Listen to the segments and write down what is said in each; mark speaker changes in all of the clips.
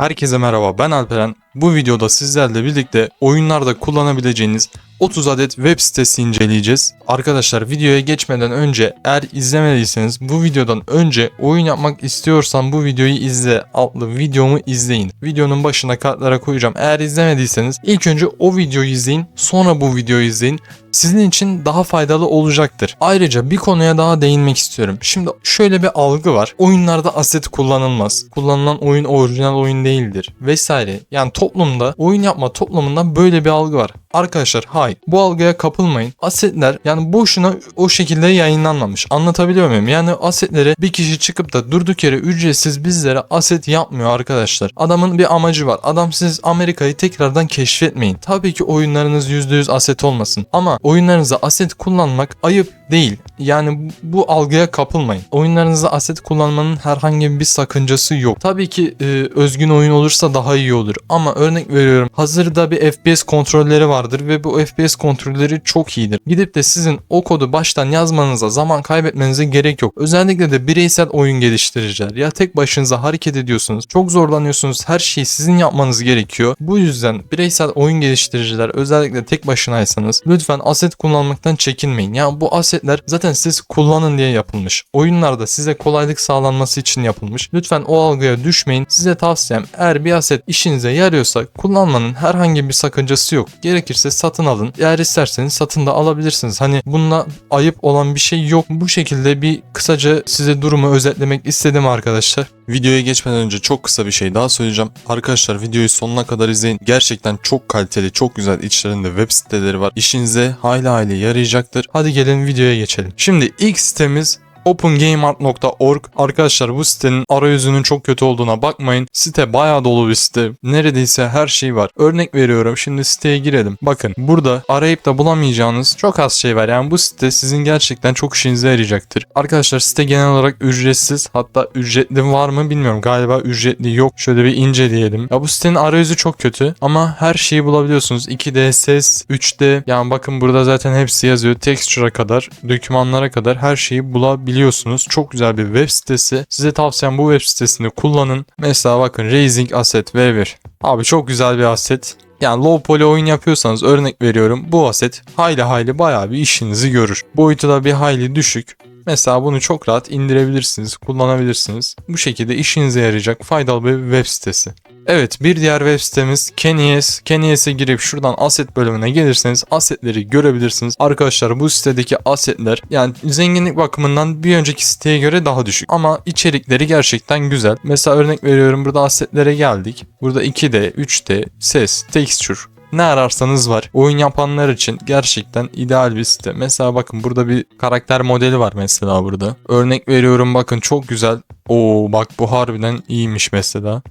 Speaker 1: Herkese merhaba ben Alperen. Bu videoda sizlerle birlikte oyunlarda kullanabileceğiniz 30 adet web sitesi inceleyeceğiz. Arkadaşlar videoya geçmeden önce eğer izlemediyseniz bu videodan önce oyun yapmak istiyorsan bu videoyu izle adlı videomu izleyin. Videonun başına kartlara koyacağım. Eğer izlemediyseniz ilk önce o videoyu izleyin sonra bu videoyu izleyin. Sizin için daha faydalı olacaktır. Ayrıca bir konuya daha değinmek istiyorum. Şimdi şöyle bir algı var. Oyunlarda aset kullanılmaz. Kullanılan oyun orijinal oyun değildir vesaire. Yani toplumda oyun yapma toplumunda böyle bir algı var. Arkadaşlar hayır bu algıya kapılmayın. Asetler yani boşuna o şekilde yayınlanmamış. Anlatabiliyor muyum? Yani asetleri bir kişi çıkıp da durduk yere ücretsiz bizlere aset yapmıyor arkadaşlar. Adamın bir amacı var. Adam siz Amerika'yı tekrardan keşfetmeyin. Tabii ki oyunlarınız %100 aset olmasın. Ama oyunlarınızda aset kullanmak ayıp değil. Yani bu algıya kapılmayın. Oyunlarınızda aset kullanmanın herhangi bir sakıncası yok. Tabii ki e, özgün oyun olursa daha iyi olur. Ama örnek veriyorum hazırda bir FPS kontrolleri vardır ve bu FPS kontrolleri çok iyidir. Gidip de sizin o kodu baştan yazmanıza zaman kaybetmenize gerek yok. Özellikle de bireysel oyun geliştiriciler ya tek başınıza hareket ediyorsunuz. Çok zorlanıyorsunuz. Her şeyi sizin yapmanız gerekiyor. Bu yüzden bireysel oyun geliştiriciler özellikle tek başınaysanız lütfen aset kullanmaktan çekinmeyin. Yani bu asetler zaten siz kullanın diye yapılmış. Oyunlarda size kolaylık sağlanması için yapılmış. Lütfen o algıya düşmeyin. Size tavsiyem eğer bir aset işinize yarıyorsa kullanmanın herhangi bir sakıncası yok. Gerekirse satın alın. Eğer isterseniz satın da alabilirsiniz. Hani bununla ayıp olan bir şey yok. Bu şekilde bir kısaca size durumu özetlemek istedim arkadaşlar. Videoya geçmeden önce çok kısa bir şey daha söyleyeceğim. Arkadaşlar videoyu sonuna kadar izleyin. Gerçekten çok kaliteli, çok güzel içlerinde web siteleri var. İşinize hayli hayli yarayacaktır. Hadi gelin videoya geçelim. Şimdi ilk sitemiz opengameart.org Arkadaşlar bu sitenin arayüzünün çok kötü olduğuna bakmayın. Site bayağı dolu bir site. Neredeyse her şey var. Örnek veriyorum. Şimdi siteye girelim. Bakın burada arayıp da bulamayacağınız çok az şey var. Yani bu site sizin gerçekten çok işinize yarayacaktır. Arkadaşlar site genel olarak ücretsiz. Hatta ücretli var mı bilmiyorum. Galiba ücretli yok. Şöyle bir inceleyelim. Ya bu sitenin arayüzü çok kötü ama her şeyi bulabiliyorsunuz. 2D, ses, 3D. Yani bakın burada zaten hepsi yazıyor. Texture'a kadar, dokümanlara kadar her şeyi bulabiliyorsunuz biliyorsunuz. Çok güzel bir web sitesi. Size tavsiyem bu web sitesini kullanın. Mesela bakın Raising Asset V1. Abi çok güzel bir asset. Yani low poly oyun yapıyorsanız örnek veriyorum bu aset hayli hayli bayağı bir işinizi görür. Boyutu da bir hayli düşük. Mesela bunu çok rahat indirebilirsiniz, kullanabilirsiniz. Bu şekilde işinize yarayacak faydalı bir web sitesi. Evet bir diğer web sitemiz Kenyes. Kenyes'e girip şuradan asset bölümüne gelirseniz asetleri görebilirsiniz. Arkadaşlar bu sitedeki asetler yani zenginlik bakımından bir önceki siteye göre daha düşük. Ama içerikleri gerçekten güzel. Mesela örnek veriyorum burada asetlere geldik. Burada 2D, 3D, ses, texture, ne ararsanız var. Oyun yapanlar için gerçekten ideal bir site. Mesela bakın burada bir karakter modeli var mesela burada. Örnek veriyorum bakın çok güzel. Oo bak bu harbiden iyiymiş mesela.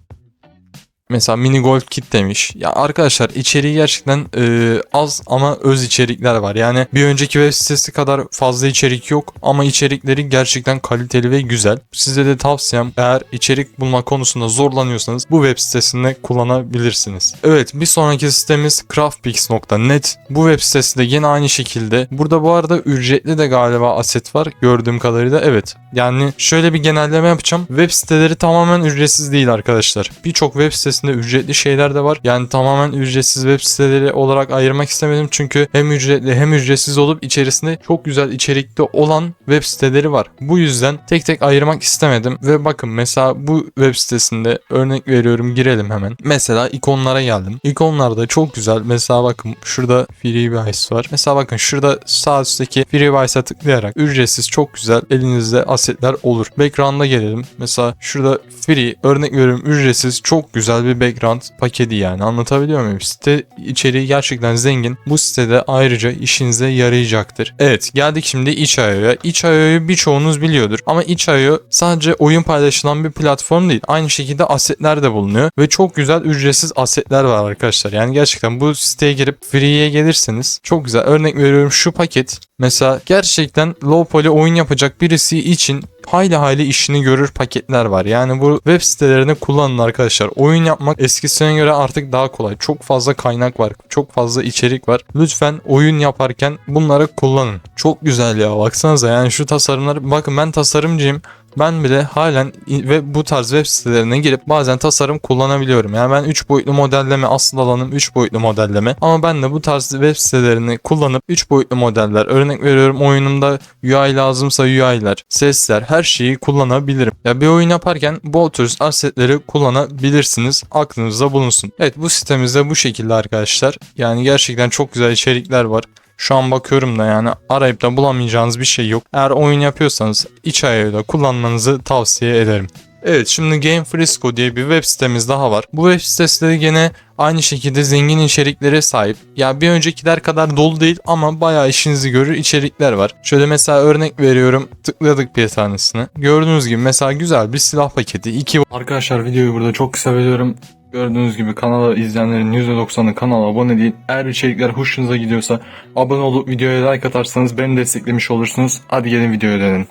Speaker 1: Mesela mini golf kit demiş. Ya arkadaşlar içeriği gerçekten e, az ama öz içerikler var. Yani bir önceki web sitesi kadar fazla içerik yok ama içerikleri gerçekten kaliteli ve güzel. Size de tavsiyem eğer içerik bulma konusunda zorlanıyorsanız bu web sitesinde kullanabilirsiniz. Evet bir sonraki sitemiz craftpix.net. Bu web sitesi de yine aynı şekilde. Burada bu arada ücretli de galiba aset var gördüğüm kadarıyla. Evet yani şöyle bir genelleme yapacağım. Web siteleri tamamen ücretsiz değil arkadaşlar. Birçok web sitesinde ücretli şeyler de var. Yani tamamen ücretsiz web siteleri olarak ayırmak istemedim. Çünkü hem ücretli hem ücretsiz olup içerisinde çok güzel içerikte olan web siteleri var. Bu yüzden tek tek ayırmak istemedim. Ve bakın mesela bu web sitesinde örnek veriyorum girelim hemen. Mesela ikonlara geldim. İkonlarda çok güzel. Mesela bakın şurada Freebice var. Mesela bakın şurada sağ üstteki Freebice'a tıklayarak ücretsiz çok güzel elinizde asetler olur. Background'a gelelim. Mesela şurada free örnek veriyorum ücretsiz çok güzel bir background paketi yani anlatabiliyor muyum? Site içeriği gerçekten zengin. Bu sitede ayrıca işinize yarayacaktır. Evet geldik şimdi itch.io'ya. itch.io'yu birçoğunuz biliyordur ama itch.io sadece oyun paylaşılan bir platform değil. Aynı şekilde asetler de bulunuyor ve çok güzel ücretsiz asetler var arkadaşlar. Yani gerçekten bu siteye girip free'ye gelirseniz çok güzel. Örnek veriyorum şu paket Mesela gerçekten low poly oyun yapacak birisi için hayli hayli işini görür paketler var. Yani bu web sitelerini kullanın arkadaşlar. Oyun yapmak eskisine göre artık daha kolay. Çok fazla kaynak var. Çok fazla içerik var. Lütfen oyun yaparken bunları kullanın. Çok güzel ya baksanıza yani şu tasarımlar. Bakın ben tasarımcıyım. Ben bile halen ve bu tarz web sitelerine girip bazen tasarım kullanabiliyorum. Yani ben 3 boyutlu modelleme asıl alanım 3 boyutlu modelleme ama ben de bu tarz web sitelerini kullanıp 3 boyutlu modeller örnek veriyorum oyunumda UI lazımsa UI'ler, sesler her şeyi kullanabilirim. Ya bir oyun yaparken bu tür assetleri kullanabilirsiniz. Aklınızda bulunsun. Evet bu sitemizde bu şekilde arkadaşlar. Yani gerçekten çok güzel içerikler var. Şu an bakıyorum da yani arayıp da bulamayacağınız bir şey yok. Eğer oyun yapıyorsanız iç ayağıyla kullanmanızı tavsiye ederim. Evet şimdi Game Frisco diye bir web sitemiz daha var. Bu web sitesi de gene aynı şekilde zengin içeriklere sahip. Ya bir öncekiler kadar dolu değil ama bayağı işinizi görür içerikler var. Şöyle mesela örnek veriyorum tıkladık bir tanesine. Gördüğünüz gibi mesela güzel bir silah paketi. 2 Arkadaşlar videoyu burada çok kısa veriyorum. Gördüğünüz gibi kanala izleyenlerin %90'ı kanala abone değil. Eğer içerikler hoşunuza gidiyorsa abone olup videoya like atarsanız beni desteklemiş olursunuz. Hadi gelin videoya dönelim.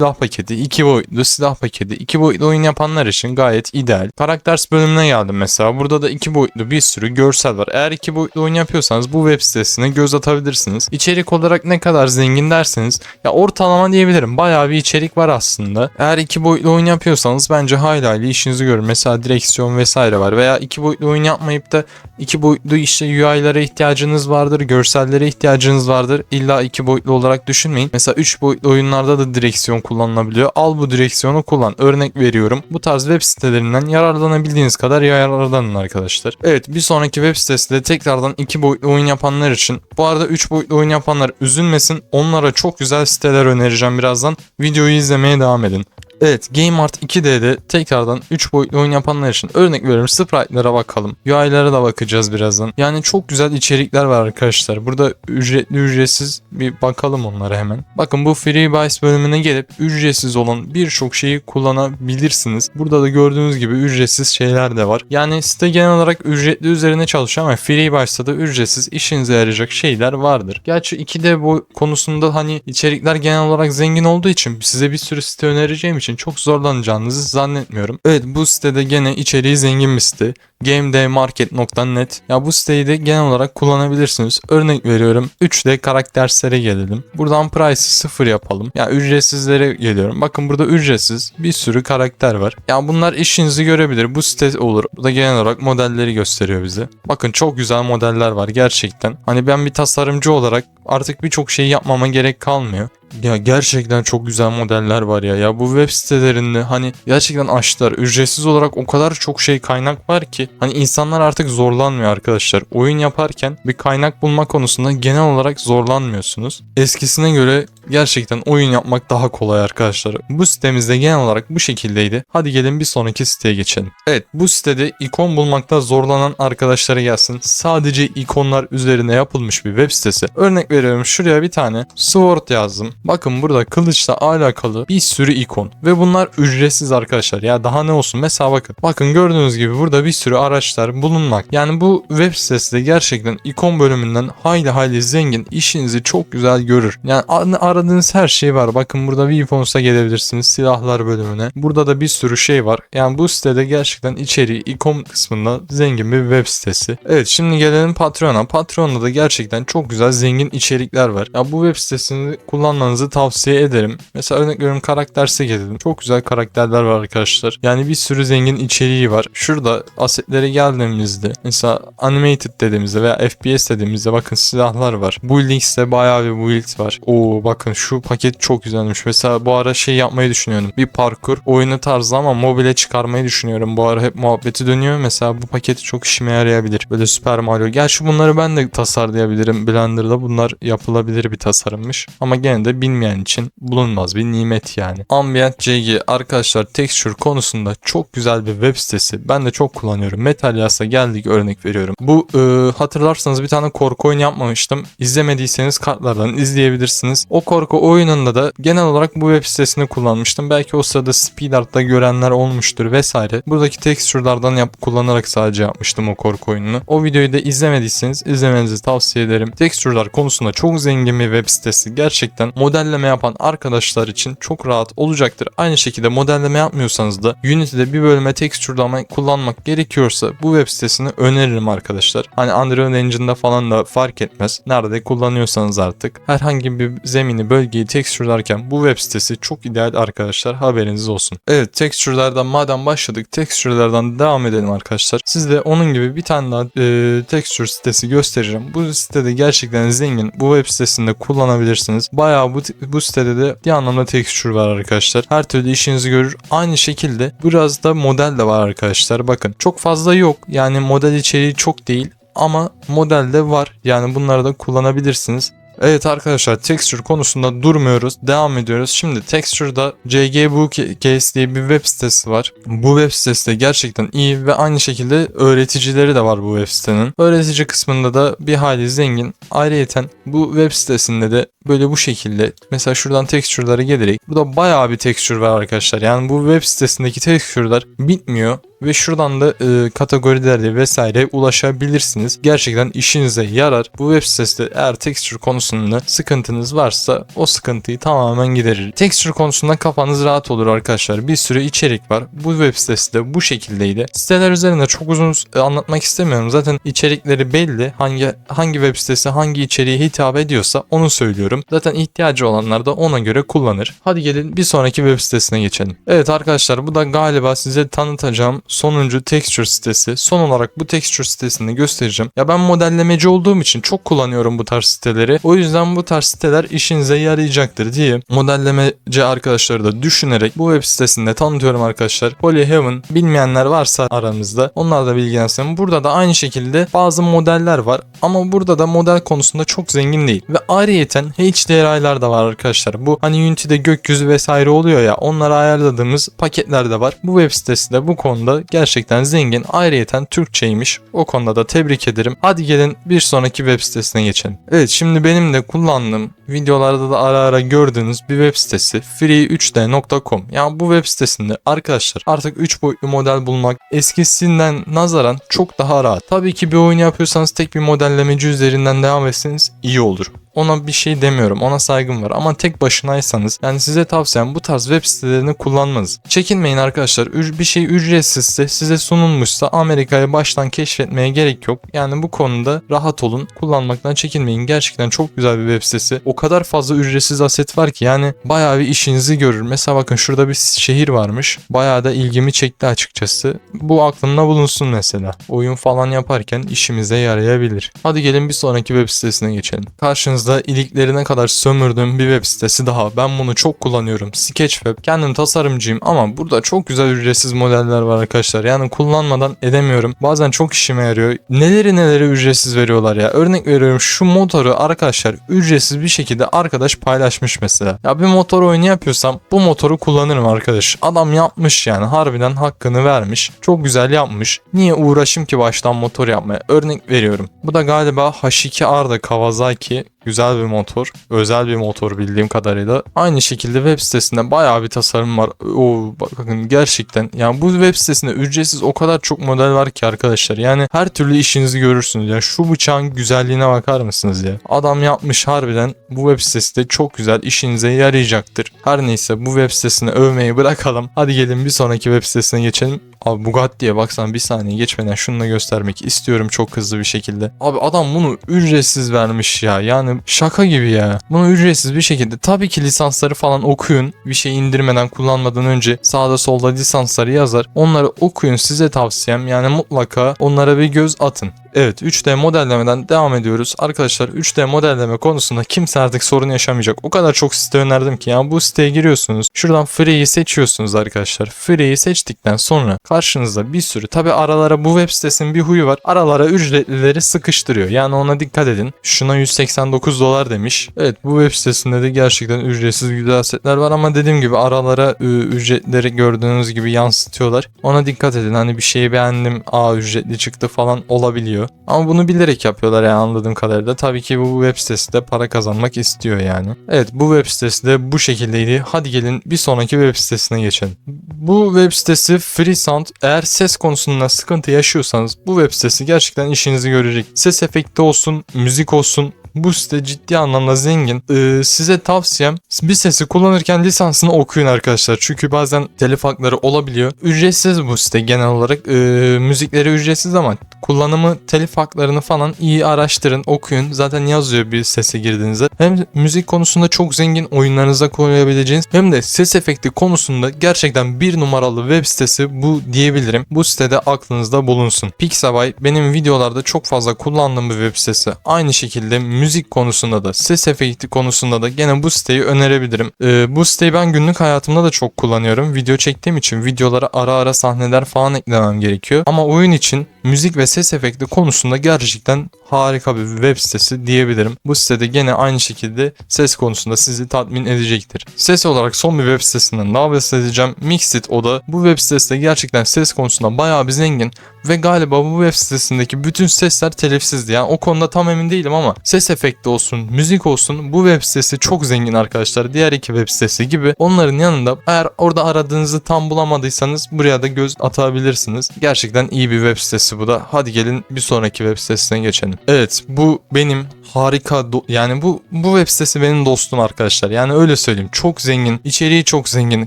Speaker 1: Silah paketi, iki boyutlu silah paketi, iki boyutlu oyun yapanlar için gayet ideal. Karakters bölümüne geldim mesela. Burada da iki boyutlu bir sürü görsel var. Eğer iki boyutlu oyun yapıyorsanız bu web sitesine göz atabilirsiniz. İçerik olarak ne kadar zengin derseniz ya ortalama diyebilirim. Bayağı bir içerik var aslında. Eğer iki boyutlu oyun yapıyorsanız bence hayli hayli işinizi görür. Mesela direksiyon vesaire var. Veya iki boyutlu oyun yapmayıp da iki boyutlu işte UI'lara ihtiyacınız vardır, görsellere ihtiyacınız vardır. İlla iki boyutlu olarak düşünmeyin. Mesela üç boyutlu oyunlarda da direksiyon kullanılabiliyor. Al bu direksiyonu kullan. Örnek veriyorum. Bu tarz web sitelerinden yararlanabildiğiniz kadar yararlanın arkadaşlar. Evet bir sonraki web sitesi de tekrardan iki boyutlu oyun yapanlar için. Bu arada üç boyutlu oyun yapanlar üzülmesin. Onlara çok güzel siteler önereceğim birazdan. Videoyu izlemeye devam edin. Evet Game Art 2D'de tekrardan 3 boyutlu oyun yapanlar için örnek veriyorum sprite'lara bakalım. UI'lara da bakacağız birazdan. Yani çok güzel içerikler var arkadaşlar. Burada ücretli ücretsiz bir bakalım onlara hemen. Bakın bu Freebase bölümüne gelip ücretsiz olan birçok şeyi kullanabilirsiniz. Burada da gördüğünüz gibi ücretsiz şeyler de var. Yani site genel olarak ücretli üzerine çalışıyor ama Freebase'da da ücretsiz işinize yarayacak şeyler vardır. Gerçi 2D bu konusunda hani içerikler genel olarak zengin olduğu için size bir sürü site önereceğim için çok zorlanacağınızı zannetmiyorum. Evet bu sitede gene içeriği zengin bir site. gamedmarket.net Ya bu siteyi de genel olarak kullanabilirsiniz. Örnek veriyorum 3D karakterlere gelelim. Buradan price'ı sıfır yapalım. Ya ücretsizlere geliyorum. Bakın burada ücretsiz bir sürü karakter var. Ya bunlar işinizi görebilir. Bu site olur. Bu da genel olarak modelleri gösteriyor bize. Bakın çok güzel modeller var gerçekten. Hani ben bir tasarımcı olarak artık birçok şey yapmama gerek kalmıyor. Ya gerçekten çok güzel modeller var ya. Ya bu web sitelerinde hani gerçekten açtılar. Ücretsiz olarak o kadar çok şey kaynak var ki hani insanlar artık zorlanmıyor arkadaşlar. Oyun yaparken bir kaynak bulma konusunda genel olarak zorlanmıyorsunuz. Eskisine göre gerçekten oyun yapmak daha kolay arkadaşlar. Bu sitemizde genel olarak bu şekildeydi. Hadi gelin bir sonraki siteye geçelim. Evet bu sitede ikon bulmakta zorlanan arkadaşlara gelsin. Sadece ikonlar üzerine yapılmış bir web sitesi. Örnek veriyorum şuraya bir tane sword yazdım. Bakın burada kılıçla alakalı bir sürü ikon. Ve bunlar ücretsiz arkadaşlar. Ya daha ne olsun mesela bakın. Bakın gördüğünüz gibi burada bir sürü araçlar bulunmak. Yani bu web sitesi de gerçekten ikon bölümünden hayli hayli zengin. işinizi çok güzel görür. Yani ar- aradığınız her şey var. Bakın burada Weapons'a gelebilirsiniz. Silahlar bölümüne. Burada da bir sürü şey var. Yani bu sitede gerçekten içeriği ikon kısmında zengin bir web sitesi. Evet şimdi gelelim Patreon'a. Patreon'da da gerçekten çok güzel zengin içerikler var. Ya bu web sitesini kullanmanızı tavsiye ederim. Mesela örnek veriyorum karakterse gelelim. Çok güzel karakterler var arkadaşlar. Yani bir sürü zengin içeriği var. Şurada asetlere geldiğimizde mesela animated dediğimizde veya FPS dediğimizde bakın silahlar var. Buildings'te bayağı bir build var. Oo bakın şu paket çok güzelmiş. Mesela bu ara şey yapmayı düşünüyorum. Bir parkur oyunu tarzı ama mobile çıkarmayı düşünüyorum. Bu ara hep muhabbeti dönüyor. Mesela bu paketi çok işime yarayabilir. Böyle Super Mario. Gerçi bunları ben de tasarlayabilirim. Blender'da bunlar yapılabilir bir tasarımmış. Ama gene de bilmeyen için bulunmaz bir nimet yani. Ambient CG arkadaşlar texture konusunda çok güzel bir web sitesi. Ben de çok kullanıyorum. Metal Yas'a geldik örnek veriyorum. Bu e, hatırlarsanız bir tane korku oyunu yapmamıştım. İzlemediyseniz kartlardan izleyebilirsiniz. O korku oyununda da genel olarak bu web sitesini kullanmıştım. Belki o sırada Speed görenler olmuştur vesaire. Buradaki texture'lardan yap kullanarak sadece yapmıştım o korku oyununu. O videoyu da izlemediyseniz izlemenizi tavsiye ederim. Texture'lar konusunda çok zengin bir web sitesi. Gerçekten modelleme yapan arkadaşlar için çok rahat olacaktır. Aynı şekilde modelleme yapmıyorsanız da Unity'de bir bölüme texture'lama kullanmak gerekiyorsa bu web sitesini öneririm arkadaşlar. Hani Unreal Engine'da falan da fark etmez. Nerede kullanıyorsanız artık herhangi bir zemini aynı bölgeyi tekstürlerken bu web sitesi çok ideal arkadaşlar haberiniz olsun. Evet tekstürlerden madem başladık tekstürlerden devam edelim arkadaşlar. Size onun gibi bir tane daha e, tekstür sitesi göstereceğim. Bu sitede gerçekten zengin. Bu web sitesinde kullanabilirsiniz. Bayağı bu, bu sitede de bir anlamda tekstür var arkadaşlar. Her türlü işinizi görür. Aynı şekilde biraz da model de var arkadaşlar. Bakın çok fazla yok. Yani model içeriği çok değil ama model de var. Yani bunları da kullanabilirsiniz. Evet arkadaşlar texture konusunda durmuyoruz. Devam ediyoruz. Şimdi texture'da CG Bookcase diye bir web sitesi var. Bu web sitesi de gerçekten iyi ve aynı şekilde öğreticileri de var bu web sitenin. Öğretici kısmında da bir hayli zengin. Ayrıyeten bu web sitesinde de böyle bu şekilde mesela şuradan texture'lara gelerek burada bayağı bir texture var arkadaşlar. Yani bu web sitesindeki texture'lar bitmiyor ve şuradan da e, kategorilerle vesaire ulaşabilirsiniz. Gerçekten işinize yarar. Bu web sitesi eğer texture konusunda sıkıntınız varsa o sıkıntıyı tamamen giderir. Texture konusunda kafanız rahat olur arkadaşlar. Bir sürü içerik var. Bu web sitesi de bu şekildeydi. Siteler üzerinde çok uzun e, anlatmak istemiyorum. Zaten içerikleri belli. Hangi hangi web sitesi hangi içeriğe hitap ediyorsa onu söylüyorum. Zaten ihtiyacı olanlar da ona göre kullanır. Hadi gelin bir sonraki web sitesine geçelim. Evet arkadaşlar bu da galiba size tanıtacağım sonuncu texture sitesi. Son olarak bu texture sitesini göstereceğim. Ya ben modellemeci olduğum için çok kullanıyorum bu tarz siteleri. O yüzden bu tarz siteler işinize yarayacaktır diye modellemeci arkadaşları da düşünerek bu web sitesinde tanıtıyorum arkadaşlar. Polyheaven bilmeyenler varsa aramızda onlar da bilgilensin. Burada da aynı şekilde bazı modeller var ama burada da model konusunda çok zengin değil. Ve ayrıyeten HDRI'lar da var arkadaşlar. Bu hani Unity'de gökyüzü vesaire oluyor ya onlara ayarladığımız paketler de var. Bu web sitesi de bu konuda gerçekten zengin. Ayrıyeten Türkçeymiş. O konuda da tebrik ederim. Hadi gelin bir sonraki web sitesine geçelim. Evet şimdi benim de kullandığım videolarda da ara ara gördüğünüz bir web sitesi free3d.com. Yani bu web sitesinde arkadaşlar artık 3 boyutlu model bulmak eskisinden nazaran çok daha rahat. Tabii ki bir oyun yapıyorsanız tek bir modellemeci üzerinden devam etseniz iyi olur ona bir şey demiyorum. Ona saygım var. Ama tek başınaysanız yani size tavsiyem bu tarz web sitelerini kullanmanız. Çekinmeyin arkadaşlar. Bir şey ücretsizse size sunulmuşsa Amerika'ya baştan keşfetmeye gerek yok. Yani bu konuda rahat olun. Kullanmaktan çekinmeyin. Gerçekten çok güzel bir web sitesi. O kadar fazla ücretsiz aset var ki yani bayağı bir işinizi görür. Mesela bakın şurada bir şehir varmış. Bayağı da ilgimi çekti açıkçası. Bu aklımda bulunsun mesela. Oyun falan yaparken işimize yarayabilir. Hadi gelin bir sonraki web sitesine geçelim. Karşınızda iliklerine kadar sömürdüğüm bir web sitesi daha. Ben bunu çok kullanıyorum. Sketchweb. Kendim tasarımcıyım ama burada çok güzel ücretsiz modeller var arkadaşlar. Yani kullanmadan edemiyorum. Bazen çok işime yarıyor. Neleri neleri ücretsiz veriyorlar ya. Örnek veriyorum şu motoru arkadaşlar ücretsiz bir şekilde arkadaş paylaşmış mesela. Ya bir motor oyunu yapıyorsam bu motoru kullanırım arkadaş. Adam yapmış yani harbiden hakkını vermiş. Çok güzel yapmış. Niye uğraşım ki baştan motor yapmaya? Örnek veriyorum. Bu da galiba H2R'da Kawasaki Güzel bir motor. Özel bir motor bildiğim kadarıyla. Aynı şekilde web sitesinde bayağı bir tasarım var. O bakın gerçekten yani bu web sitesinde ücretsiz o kadar çok model var ki arkadaşlar. Yani her türlü işinizi görürsünüz. Ya şu bıçağın güzelliğine bakar mısınız ya? Adam yapmış harbiden bu web sitesi de çok güzel işinize yarayacaktır. Her neyse bu web sitesini övmeyi bırakalım. Hadi gelin bir sonraki web sitesine geçelim. Abi Bugatti'ye baksan bir saniye geçmeden şunu da göstermek istiyorum çok hızlı bir şekilde. Abi adam bunu ücretsiz vermiş ya. Yani şaka gibi ya. Bunu ücretsiz bir şekilde. Tabii ki lisansları falan okuyun. Bir şey indirmeden kullanmadan önce sağda solda lisansları yazar. Onları okuyun size tavsiyem. Yani mutlaka onlara bir göz atın. Evet 3D modellemeden devam ediyoruz. Arkadaşlar 3D modelleme konusunda kimse artık sorun yaşamayacak. O kadar çok site önerdim ki yani bu siteye giriyorsunuz. Şuradan Free'yi seçiyorsunuz arkadaşlar. Free'yi seçtikten sonra karşınızda bir sürü tabi aralara bu web sitesinin bir huyu var. Aralara ücretlileri sıkıştırıyor. Yani ona dikkat edin. Şuna 189 dolar demiş. Evet bu web sitesinde de gerçekten ücretsiz güzel setler var ama dediğim gibi aralara ücretleri gördüğünüz gibi yansıtıyorlar. Ona dikkat edin. Hani bir şeyi beğendim. Aa ücretli çıktı falan olabiliyor. Ama bunu bilerek yapıyorlar yani anladığım kadarıyla. Tabii ki bu web sitesi de para kazanmak istiyor yani. Evet bu web sitesi de bu şekildeydi. Hadi gelin bir sonraki web sitesine geçelim. Bu web sitesi Freesound. Eğer ses konusunda sıkıntı yaşıyorsanız bu web sitesi gerçekten işinizi görecek. Ses efekti olsun, müzik olsun Bu site ciddi anlamda zengin. Ee, size tavsiyem bir sesi kullanırken lisansını okuyun arkadaşlar. Çünkü bazen telif hakları olabiliyor. Ücretsiz bu site genel olarak. Ee, müzikleri ücretsiz ama kullanımı telif haklarını falan iyi araştırın, okuyun. Zaten yazıyor bir sese girdiğinizde. Hem müzik konusunda çok zengin oyunlarınıza koyabileceğiniz hem de ses efekti konusunda gerçekten bir numaralı web sitesi bu diyebilirim. Bu sitede aklınızda bulunsun. Pixabay benim videolarda çok fazla kullandığım bir web sitesi. Aynı şekilde müzik konusunda da ses efekti konusunda da gene bu siteyi önerebilirim. Ee, bu siteyi ben günlük hayatımda da çok kullanıyorum. Video çektiğim için videolara ara ara sahneler falan eklemem gerekiyor. Ama oyun için müzik ve ses efekti konusunda gerçekten harika bir web sitesi diyebilirim. Bu sitede gene aynı şekilde ses konusunda sizi tatmin edecektir. Ses olarak son bir web sitesinden daha bahsedeceğim. Mixit o da. Bu web sitesi de gerçekten ses konusunda bayağı bir zengin ve galiba bu web sitesindeki bütün sesler telifsizdi. Yani o konuda tam emin değilim ama ses efekti olsun, müzik olsun bu web sitesi çok zengin arkadaşlar. Diğer iki web sitesi gibi. Onların yanında eğer orada aradığınızı tam bulamadıysanız buraya da göz atabilirsiniz. Gerçekten iyi bir web sitesi bu da. Hadi gelin bir sonraki web sitesine geçelim. Evet bu benim harika yani bu bu web sitesi benim dostum arkadaşlar. Yani öyle söyleyeyim. Çok zengin, içeriği çok zengin,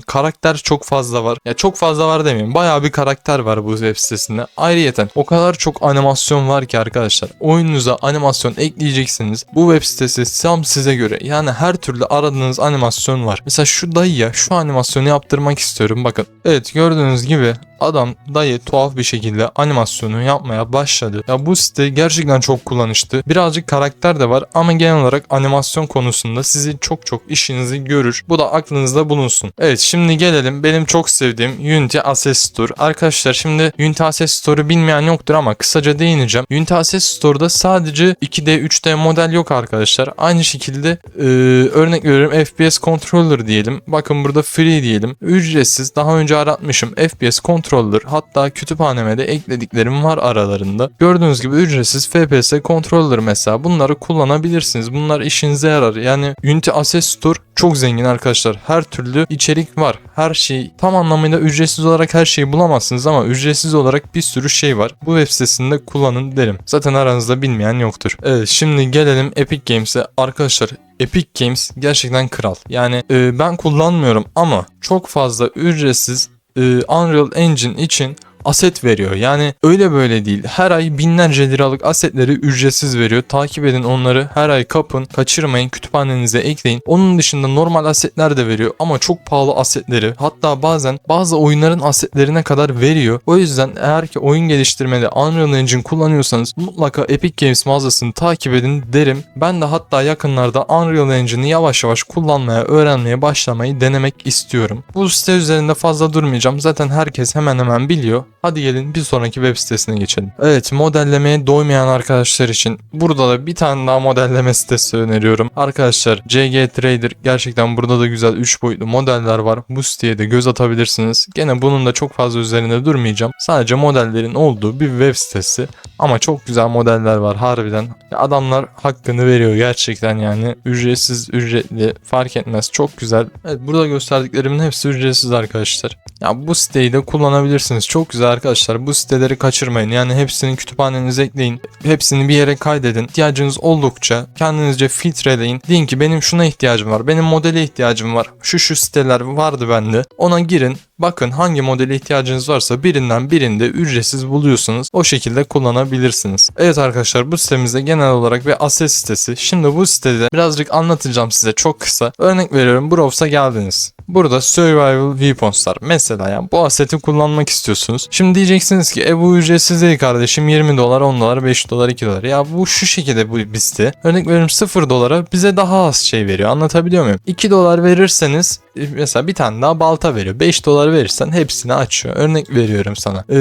Speaker 1: karakter çok fazla var. Ya çok fazla var demeyeyim. Bayağı bir karakter var bu web sitesinde. Ayrıyeten o kadar çok animasyon var ki arkadaşlar. Oyununuza animasyon ekleyeceksiniz. Bu web sitesi tam size göre. Yani her türlü aradığınız animasyon var. Mesela şu dayıya şu animasyonu yaptırmak istiyorum. Bakın. Evet gördüğünüz gibi adam dayı tuhaf bir şekilde animasyonu yapmaya başladı. Ya bu site gerçekten çok kullanışlı. Birazcık karakter de var ama genel olarak animasyon konusunda sizi çok çok işinizi görür. Bu da aklınızda bulunsun. Evet şimdi gelelim benim çok sevdiğim Unity Access Store. Arkadaşlar şimdi Unity Access Store'u bilmeyen yoktur ama kısaca değineceğim. Unity Access Store'da sadece 2D 3D model yok arkadaşlar. Aynı şekilde e, örnek veriyorum FPS Controller diyelim. Bakın burada free diyelim. Ücretsiz daha önce aratmışım. FPS Controller hatta kütüphaneme de eklediklerim var aralarında. Gördüğünüz gibi ücretsiz FPS Controller mesela bunları kullanabilirsiniz. Bunlar işinize yarar. Yani Unity Access Store çok zengin arkadaşlar. Her türlü içerik var. Her şey tam anlamıyla ücretsiz olarak her şeyi bulamazsınız ama ücretsiz olarak bir sürü şey var. Bu web sitesinde kullanın derim. Zaten aranızda bilmeyen yoktur. Evet şimdi gelelim Epic Games'e. Arkadaşlar Epic Games gerçekten kral. Yani e, ben kullanmıyorum ama çok fazla ücretsiz e, Unreal Engine için aset veriyor. Yani öyle böyle değil. Her ay binlerce liralık asetleri ücretsiz veriyor. Takip edin onları. Her ay kapın. Kaçırmayın. Kütüphanenize ekleyin. Onun dışında normal asetler de veriyor ama çok pahalı asetleri. Hatta bazen bazı oyunların asetlerine kadar veriyor. O yüzden eğer ki oyun geliştirmede Unreal Engine kullanıyorsanız mutlaka Epic Games mağazasını takip edin derim. Ben de hatta yakınlarda Unreal Engine'i yavaş yavaş kullanmaya, öğrenmeye başlamayı denemek istiyorum. Bu site üzerinde fazla durmayacağım. Zaten herkes hemen hemen biliyor. Hadi gelin bir sonraki web sitesine geçelim. Evet modellemeye doymayan arkadaşlar için burada da bir tane daha modelleme sitesi öneriyorum. Arkadaşlar CG Trader gerçekten burada da güzel 3 boyutlu modeller var. Bu siteye de göz atabilirsiniz. Gene bunun da çok fazla üzerinde durmayacağım. Sadece modellerin olduğu bir web sitesi. Ama çok güzel modeller var harbiden. Adamlar hakkını veriyor gerçekten yani. Ücretsiz, ücretli fark etmez. Çok güzel. Evet burada gösterdiklerimin hepsi ücretsiz arkadaşlar. Ya bu siteyi de kullanabilirsiniz. Çok güzel arkadaşlar. Bu siteleri kaçırmayın. Yani hepsini kütüphanenize ekleyin. Hepsini bir yere kaydedin. İhtiyacınız oldukça kendinizce filtreleyin. Deyin ki benim şuna ihtiyacım var. Benim modele ihtiyacım var. Şu şu siteler vardı bende. Ona girin. Bakın hangi modele ihtiyacınız varsa birinden birinde ücretsiz buluyorsunuz. O şekilde kullanabilirsiniz. Evet arkadaşlar bu sitemizde genel olarak bir aset sitesi. Şimdi bu sitede birazcık anlatacağım size çok kısa. Örnek veriyorum Browse'a geldiniz. Burada Survival Weapons'lar. Mesela yani bu aseti kullanmak istiyorsunuz. Şimdi diyeceksiniz ki e bu ücretsiz değil kardeşim 20 dolar 10 dolar 5 dolar 2 dolar. Ya bu şu şekilde bu bir site. Örnek veriyorum 0 dolara bize daha az şey veriyor. Anlatabiliyor muyum? 2 dolar verirseniz mesela bir tane daha balta veriyor. 5 dolar verirsen hepsini açıyor. Örnek veriyorum sana. Ee,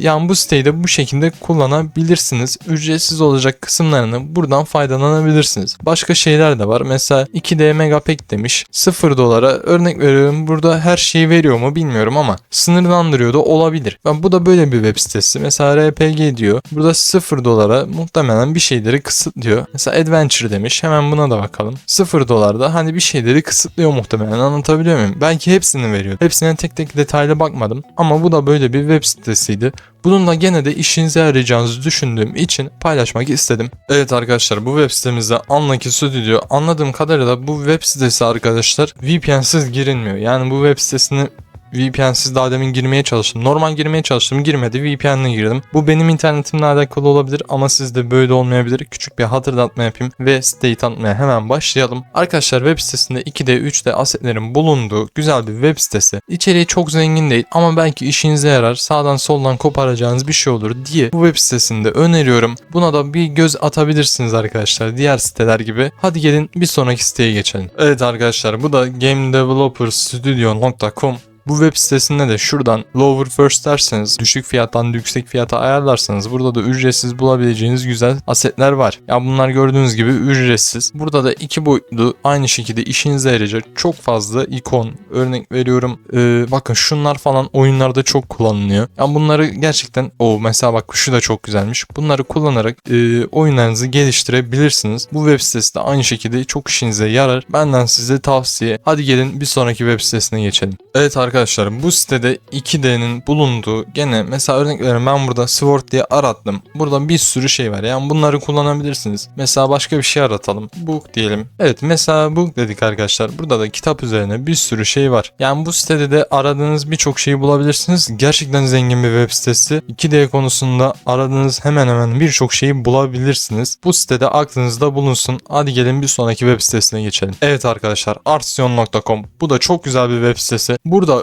Speaker 1: yani bu siteyi de bu şekilde kullanabilirsiniz. Ücretsiz olacak kısımlarını buradan faydalanabilirsiniz. Başka şeyler de var. Mesela 2D Megapack demiş. 0 dolara örnek veriyorum. Burada her şeyi veriyor mu bilmiyorum ama sınırlandırıyor da olabilir. Ben bu da böyle bir web sitesi. Mesela RPG diyor. Burada 0 dolara muhtemelen bir şeyleri kısıtlıyor. Mesela Adventure demiş. Hemen buna da bakalım. 0 dolarda hani bir şeyleri kısıtlıyor muhtemelen. Anlatabiliyor Anlatabiliyor muyum? Belki hepsini veriyor. Hepsine tek tek detaylı bakmadım ama bu da böyle bir web sitesiydi. Bununla gene de işinize yarayacağınızı düşündüğüm için paylaşmak istedim. Evet arkadaşlar bu web sitemizde Unlucky Studio anladığım kadarıyla bu web sitesi arkadaşlar VPN'siz girilmiyor. Yani bu web sitesini VPN'siz daha demin girmeye çalıştım. Normal girmeye çalıştım girmedi VPN'le girdim. Bu benim internetimle alakalı olabilir ama sizde böyle olmayabilir. Küçük bir hatırlatma yapayım ve siteyi tanıtmaya hemen başlayalım. Arkadaşlar web sitesinde 2D 3D asetlerin bulunduğu güzel bir web sitesi. İçeriği çok zengin değil ama belki işinize yarar sağdan soldan koparacağınız bir şey olur diye bu web sitesinde öneriyorum. Buna da bir göz atabilirsiniz arkadaşlar diğer siteler gibi. Hadi gelin bir sonraki siteye geçelim. Evet arkadaşlar bu da gamedeveloperstudio.com bu web sitesinde de şuradan lower first derseniz düşük fiyattan yüksek fiyata ayarlarsanız burada da ücretsiz bulabileceğiniz güzel asetler var. Ya bunlar gördüğünüz gibi ücretsiz. Burada da iki boyutlu aynı şekilde işinize yarayacak çok fazla ikon örnek veriyorum. Ee, bakın şunlar falan oyunlarda çok kullanılıyor. Ya bunları gerçekten o mesela bak şu da çok güzelmiş. Bunları kullanarak e, oyunlarınızı geliştirebilirsiniz. Bu web sitesi de aynı şekilde çok işinize yarar. Benden size tavsiye. Hadi gelin bir sonraki web sitesine geçelim. Evet arkadaşlar bu sitede 2D'nin bulunduğu gene mesela örnek veriyorum ben burada Sword diye arattım. Burada bir sürü şey var. Yani bunları kullanabilirsiniz. Mesela başka bir şey aratalım. Book diyelim. Evet mesela book dedik arkadaşlar. Burada da kitap üzerine bir sürü şey var. Yani bu sitede de aradığınız birçok şeyi bulabilirsiniz. Gerçekten zengin bir web sitesi. 2D konusunda aradığınız hemen hemen birçok şeyi bulabilirsiniz. Bu sitede aklınızda bulunsun. Hadi gelin bir sonraki web sitesine geçelim. Evet arkadaşlar artsion.com bu da çok güzel bir web sitesi. Burada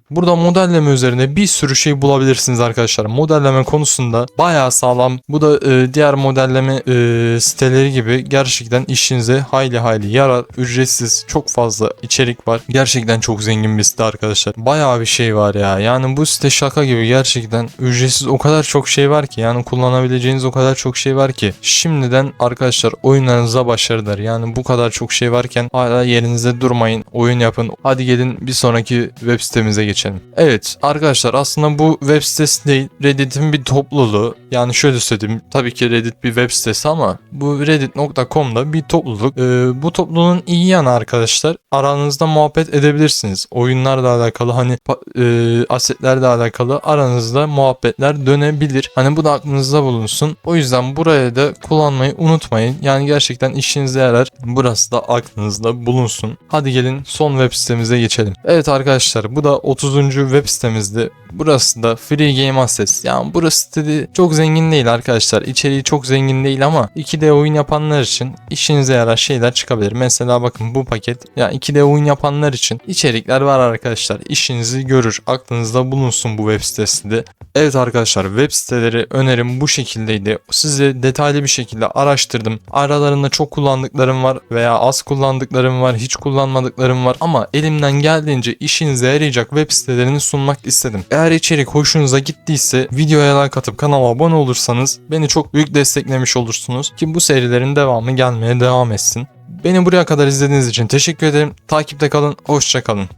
Speaker 1: burada modelleme üzerine bir sürü şey bulabilirsiniz arkadaşlar. Modelleme konusunda bayağı sağlam. Bu da e, diğer modelleme e, siteleri gibi gerçekten işinize hayli hayli yarar. Ücretsiz çok fazla içerik var. Gerçekten çok zengin bir site arkadaşlar. Bayağı bir şey var ya. Yani bu site şaka gibi gerçekten ücretsiz o kadar çok şey var ki yani kullanabileceğiniz o kadar çok şey var ki. Şimdiden arkadaşlar oyunlarınıza başarılar. Yani bu kadar çok şey varken hala yerinizde durmayın. Oyun yapın. Hadi gelin bir sonraki web sitemize geçelim. Evet arkadaşlar aslında bu web sitesi değil Reddit'in bir topluluğu. Yani şöyle söyleyeyim tabii ki Reddit bir web sitesi ama bu reddit.com'da bir topluluk. Ee, bu topluluğun iyi yanı arkadaşlar aranızda muhabbet edebilirsiniz. Oyunlarla alakalı hani e, asetlerle alakalı aranızda muhabbetler dönebilir. Hani bu da aklınızda bulunsun. O yüzden buraya da kullanmayı unutmayın. Yani gerçekten işinize yarar. Burası da aklınızda bulunsun. Hadi gelin son web sitemize geçelim. Evet arkadaşlar bu da 30. web sitemizdi. Burası da Free Game Assets. Yani burası da çok zengin değil arkadaşlar. İçeriği çok zengin değil ama 2D oyun yapanlar için işinize yarar şeyler çıkabilir. Mesela bakın bu paket yani 2D oyun yapanlar için içerikler var arkadaşlar. İşinizi görür. Aklınızda bulunsun bu web sitesinde. Evet arkadaşlar web siteleri önerim bu şekildeydi. Sizi detaylı bir şekilde araştırdım. Aralarında çok kullandıklarım var veya az kullandıklarım var, hiç kullanmadıklarım var ama elimden geldiğince işinize yarayacak web sitelerini sunmak istedim. Eğer içerik hoşunuza gittiyse videoya like atıp kanala abone olursanız beni çok büyük desteklemiş olursunuz ki bu serilerin devamı gelmeye devam etsin. Beni buraya kadar izlediğiniz için teşekkür ederim. Takipte kalın, hoşça kalın.